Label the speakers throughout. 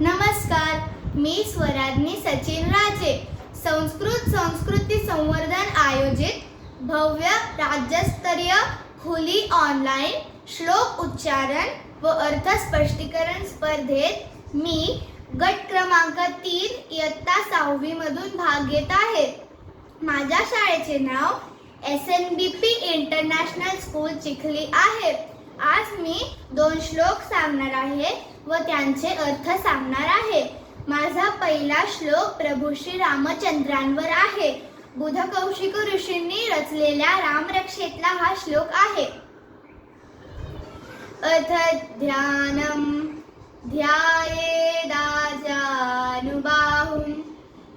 Speaker 1: नमस्कार मी स्वराज्ञी सचिन राजे. संस्कृत संस्कृती संवर्धन आयोजित भव्य राज्यस्तरीय खुली ऑनलाईन श्लोक उच्चारण व अर्थ स्पष्टीकरण स्पर्धेत मी गट क्रमांक तीन इयत्ता सहावीमधून भाग घेत आहे. माझ्या शाळेचे नाव S N B P international school Chikhli आहे. आज मी दोन श्लोक सांगणार आहे. व त्यांचे अर्थ सांगणार आहे. माझा पहिला श्लोक प्रभू श्री रामचंद्रांवर आहे. बुध कौशिक ऋषींनी रचलेल्या रामरक्षेतला हा श्लोक आहे. अथ ध्यानम ध्यायेदाजानुबाहुं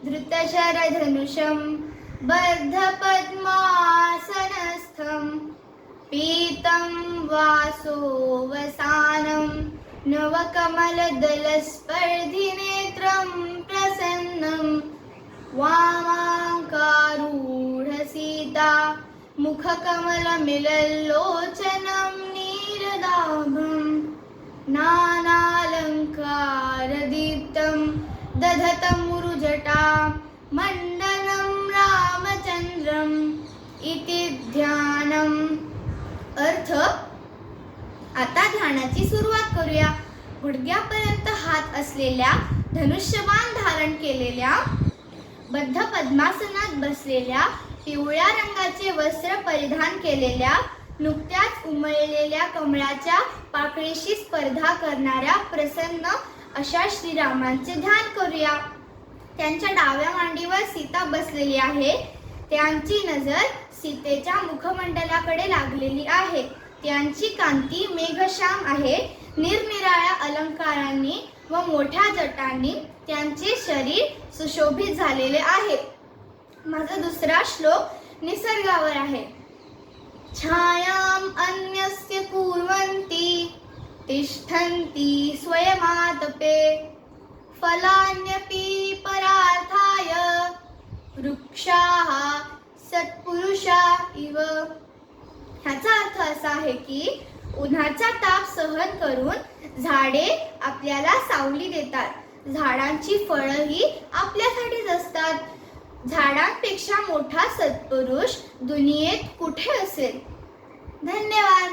Speaker 1: धृतशरधनुषं बद्धपद्मासनस्थं पीतं वासोवसानं नवकमलदलस्पर्धिनेत्रं प्रसन्नं वामाङ्कारूढसीता मुखकमलमिलल्लोचनं नीरदाभम् नानालङ्कारदीप्तं दधतमुरुजटा मण्डनं आता ध्यानाची सुरुवात करूया. गुडघ्यापर्यंत हात असलेल्या धनुष्यबाण धारण केलेल्या बद्ध पद्मासनात बसलेल्या पिवळ्या रंगाचे वस्त्र परिधान केलेल्या नुकत्याच उमळलेल्या कमळाच्या पाकळीशी स्पर्धा करणाऱ्या प्रसन्न अशा श्रीरामांचे ध्यान करूया. त्यांच्या डाव्या मांडीवर सीता बसलेली आहे. त्यांची नजर सीतेच्या मुखमंडलाकडे लागलेली आहे. त्यांची कांती मेघश्याम आहे. निरनिराळ्या अलंकारांनी व मोठ्या जटांनी त्यांचे शरीर सुशोभित झालेले आहे. माझा दुसरा श्लोक निसर्गावर आहे. छायाम अन्यस्य कुर्वन्ति तिष्ठन्ति स्वयमातपे फलान्यपि परार्थाय वृक्षाः सत्पुरुषा इव। ह्याचा अर्थ असा आहे की उन्हाचा ताप सहन करून झाडे आपल्याला सावली देतात. झाडांची फळंही आपल्यासाठीच असतात. झाडांपेक्षा मोठा सत्पुरुष दुनियेत कुठे असेल? धन्यवाद.